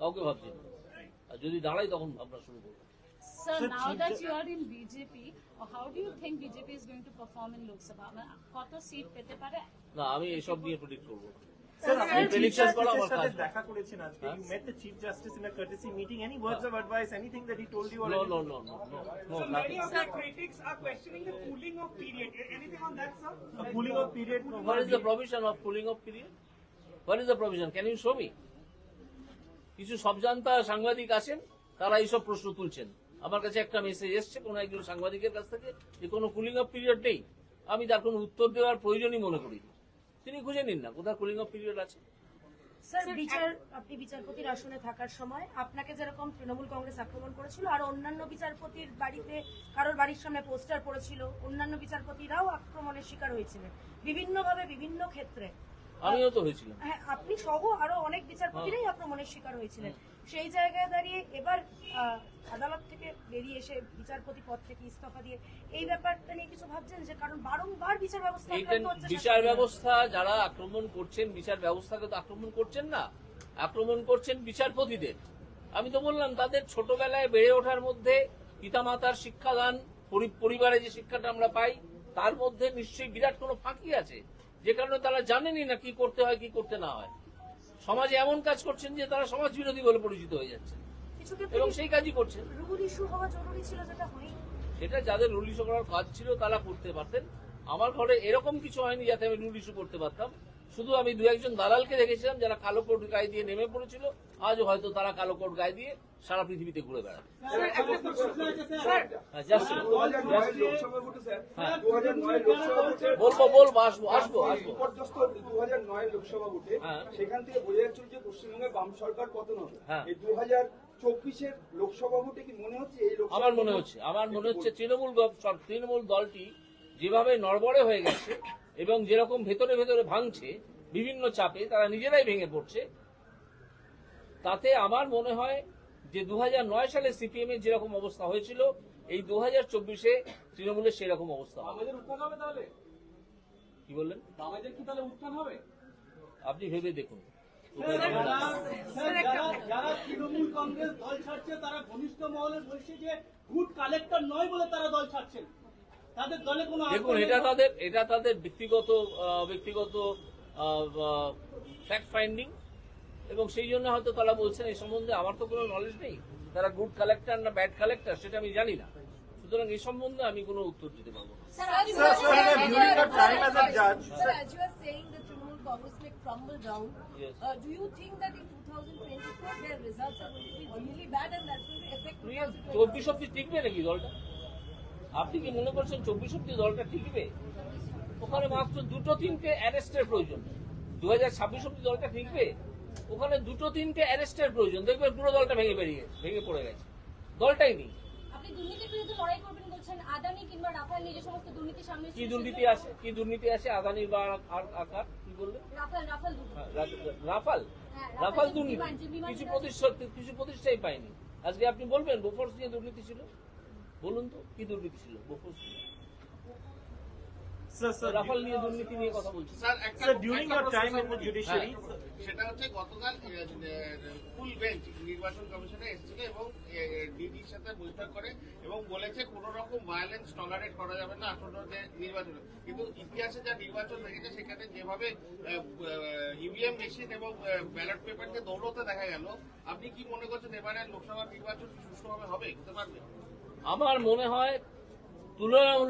কাউকে ভাবছি না আর যদি দাঁড়াই তখন ভাবনা শুরু করব Sir, Sir, now that you are in BJP, uh, how do you think BJP is going to perform in Lok Sabha? মানে কত সিট পেতে পারে না আমি এসব নিয়ে প্রেডিক্ট করব Sir, আপনি Justice করা আমার কাজ দেখা করেছেন আজকে হ্যাঁ? you met the Chief Justice in a courtesy meeting any words of advice anything that he told you or No, no, no, no, no, no, So many of the critics are questioning the cooling off period. Anything on that, sir? a cooling off period no, What is the provision of cooling off period? What is the provision? Can you show me? কিছু সবজান্তা সাংবাদিক আছেন তারা এইসব প্রশ্ন তুলছেন। আমার কাছে একটা মেসেজ এসছে, কোন একজন সাংবাদিকের কাছ থেকে, যে কোনো কুলিং অফ পিরিয়ড নেই। আমি তার কোনো উত্তর দেওয়ার প্রয়োজনই মনে করি তিনি খুঁজে নিন না কোথায় কুলিং অফ পিরিয়ড আছে। বিচার, আপনি বিচারপতির আসনে থাকার সময় আপনাকে যেরকম তৃণমূল কংগ্রেস আক্রমণ করেছিল, আর অন্যান্য বিচারপতির বাড়িতে কারোর বাড়ির সামনে পোস্টার পড়েছিল, অন্যান্য বিচারপতিরাও আক্রমণের শিকার হয়েছিলেন। বিভিন্নভাবে, বিভিন্ন ক্ষেত্রে আমিও তো হয়েছিলাম। হ্যাঁ আপনি সহ আরও অনেক বিচারপতিরাই আক্রমণের শিকার হয়েছিলেন। সেই জায়গায় দাঁড়িয়ে এবার আদালত থেকে বেরিয়ে এসে বিচারপতি পদ থেকে ইস্তফা দিয়ে এই ব্যাপারটা নিয়ে কিছু ভাবছেন যে কারণ বারংবার বিচার ব্যবস্থা বিচার ব্যবস্থা যারা আক্রমণ করছেন বিচার ব্যবস্থাকে তো আক্রমণ করছেন না। আক্রমণ করছেন বিচারপতিদের। আমি তো বললাম তাদের ছোটবেলায় বেড়ে ওঠার মধ্যে পিতামাতার শিক্ষাদান পরিবারে যে শিক্ষাটা আমরা পাই তার মধ্যে নিশ্চয়ই বিরাট কোনো ফাঁকি আছে। যে কারণে তারা জানেনই না কি করতে হয় কি করতে না হয়। সমাজে এমন কাজ করছেন যে তারা সমাজ বিরোধী বলে পরিচিত হয়ে যাচ্ছে এবং সেই কাজই করছেন। সেটা যাদের রুল ইস্যু করার কাজ ছিল তারা করতে পারতেন। আমার ঘরে এরকম কিছু হয়নি যাতে আমি রুল ইস্যু করতে পারতাম শুধু আমি দু একজন দালালকে দেখেছিলাম যারা কালো কোট গায়ে দিয়ে নেমে পড়েছিল আজও হয়তো তারা কালো কোট গায়ে দিয়ে সারা পৃথিবীতে ঘুরে বেড়ায় just a minute. দু হাজার নয় লোকসভা ভোটে স্যার। দু হাজার নয় লোকসভা ভোটে বলব বলব আসব আসব আসব দু হাজার নয় লোকসভা ভোটে। সেখান থেকে বোঝা যাচ্ছিল যে পশ্চিমবঙ্গে বাম সরকার পতন হবে। এই দু হাজার চব্বিশের লোকসভা ভোটে কি মনে হচ্ছে আমার মনে হচ্ছে আমার মনে হচ্ছে তৃণমূল তৃণমূল দলটি যেভাবে নড়বড়ে হয়ে গেছে এবং যেরকম ভেতরে ভেতরে ভাঙছে বিভিন্ন চাপে তারা নিজেরাই ভেঙে পড়ছে তাতে আমার মনে হয় যে দুহাজার নয় সালে সিপিএম এর যেরকম অবস্থা হয়েছিল এই দু হাজার চব্বিশে তৃণমূলের সেরকম অবস্থা কি বললেন? আপনি ভেবে দেখুন। যারা তৃণমূল কংগ্রেস দল ছাড়ছে তারা ঘনিষ্ঠ মহলে বলছে যে গুড কালেক্টর নয় বলে তারা দল ছাড়ছেন। ব্যক্তিগত ব্যক্তিগত ফাইন্ডিং এবং সেই জন্য হয়তো তারা বলছেন এই সম্বন্ধে আমার তো কোনো নলেজ নেই। তারা গুড কালেক্টার না ব্যাড কালেক্টার সেটা আমি জানি না। সুতরাং এই সম্বন্ধে আমি কোনো উত্তর দিতে পারব চব্বিশ অব্দি টিকবে নাকি দলটা? আপনি কি মনে করছেন চব্বিশ অব্দি দলটা টিকবে? ওখানে মাত্র দুটো তিনটে অ্যারেস্টের প্রয়োজন। দু হাজার ছাব্বিশ অব্দি দলটা টিকবে? ওখানে দুটো তিনটে অ্যারেস্টের প্রয়োজন। দেখবেন পুরো দলটা ভেঙে বেরিয়ে ভেঙে পড়ে গেছে। দলটাই নেই। কি দুর্নীতি আছে? কি দুর্নীতি আছে? বা আর আকার কি বললেন রাফাল রাফাল দুর্নীতি। কিছু প্রতিষ্ঠা কিছু প্রতিষ্ঠাই পায়নি। আজকে আপনি বলবেন বোফোর্স নিয়ে দুর্নীতি ছিল? বলুন তো কি দুর্নীতি ছিল? রাফাল নিয়ে দুর্নীতি নিয়ে কথা বলছি। সেটা হচ্ছে গতকাল ফুল বেঞ্চ নির্বাচন কমিশনে এসেছিল এবং ডিডির সাথে বৈঠক করে এবং বলেছে কোন রকম ভায়োলেন্স টলারেট করা যাবে না যে কিন্তু ইতিহাসে যা নির্বাচন দেখেছে সেখানে যেভাবে ইভিএম মেশিন এবং ব্যালট পেপারকে দৌড়তে দেখা গেল আপনি কি মনে করছেন এবারে লোকসভা নির্বাচন সুষ্ঠুভাবে হবে? হতে পারবে আমার মনে হয় তুলনামূলক